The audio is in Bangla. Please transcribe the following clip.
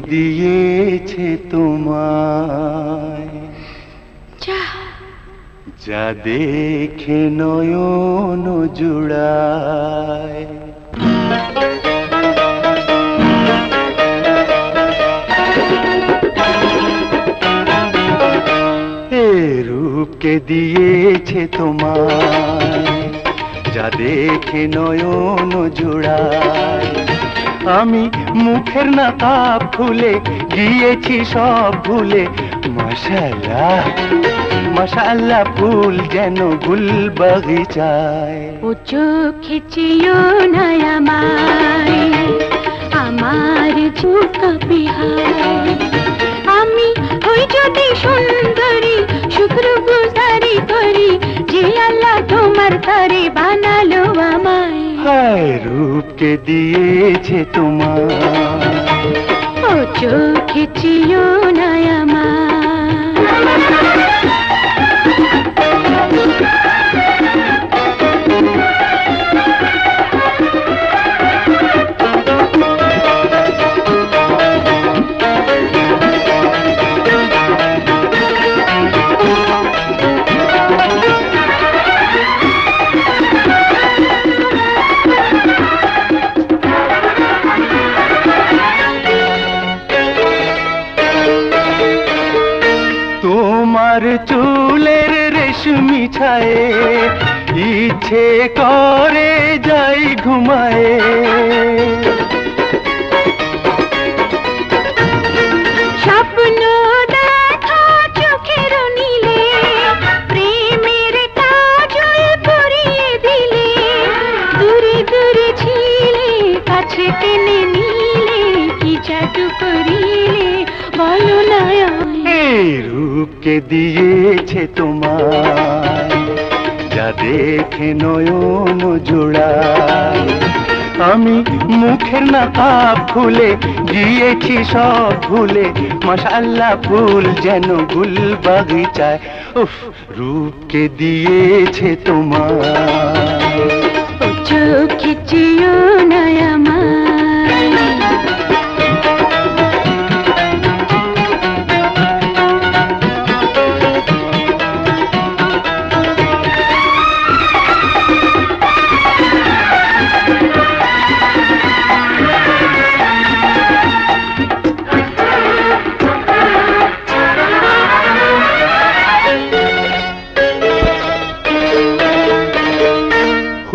দিয়েছে তোমায়। যা। যা দেখে নয়ন জুড়ায়। রূপকে দিয়েছে তোমায়। যা দেখে নয়ন জোড়ায়। আমি মুখের না কাপ খুলে গিয়েছি সব ভুলে। মশাল্লাহ মশাল্লাহ ফুল যেন গুল বাগিচায় ও চোখে চেয়েও না আমায় আমার চোখ বিহার আমি ওই যদি সুন্দরী, শুক্র গুজারি করি, যে আল্লাহ তোমার ঘরে বানালো আমায়। হায় রূপকে দিয়েছে তোমার ও চোখে চিও না আমায়। তোমার চুলের রেশমি ছায়ে ইচ্ছে করে যাই ঘুমায়ে। রূপকে দিয়েছে তোমার যা দেখে নয়ন জোড়ায়। আমি মুখের না পাপ খুলে গিয়েছি সব ভুলে মশাল্লা ফুল যেন গুল বাগিচায় উফ, রূপকে দিয়েছে তোমার